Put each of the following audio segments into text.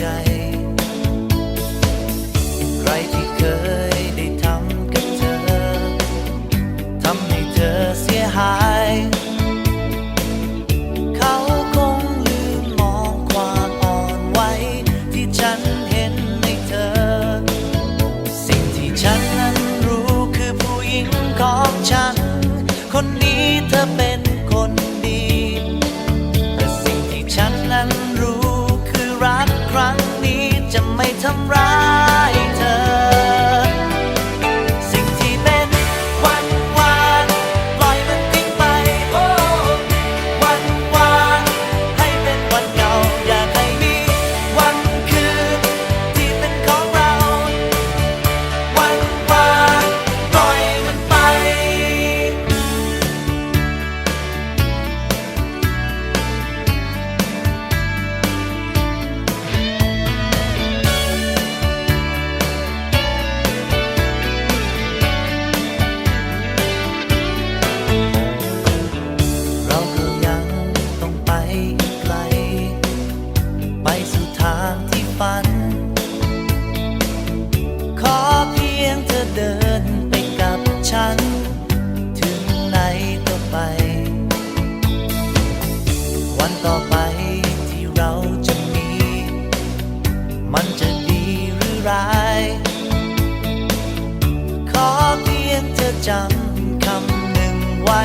ใจครที่เคยได้ทำกับเธอ ทำให้เธอเสียหาย จำคำหนึ่งไว้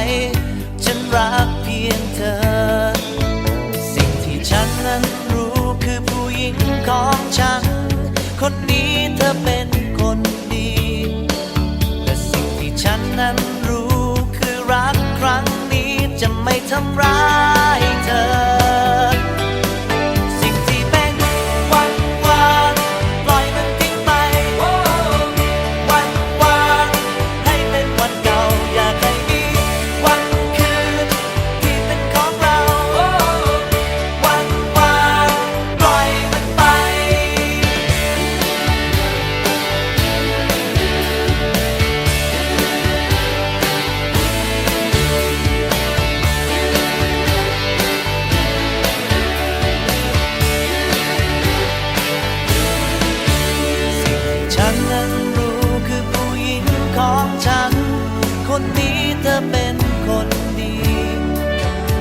ฉันรักเพียงเธอ สิ่งที่ฉันนั้นรู้คือผู้หญิงของฉัน คนนี้ ของฉัน คนนี้เธอเป็นคนดี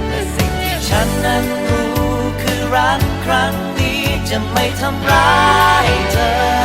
แต่สิ่งที่ฉันนั้นรู้คือรักครั้งนี้จะไม่ทำร้ายเธอ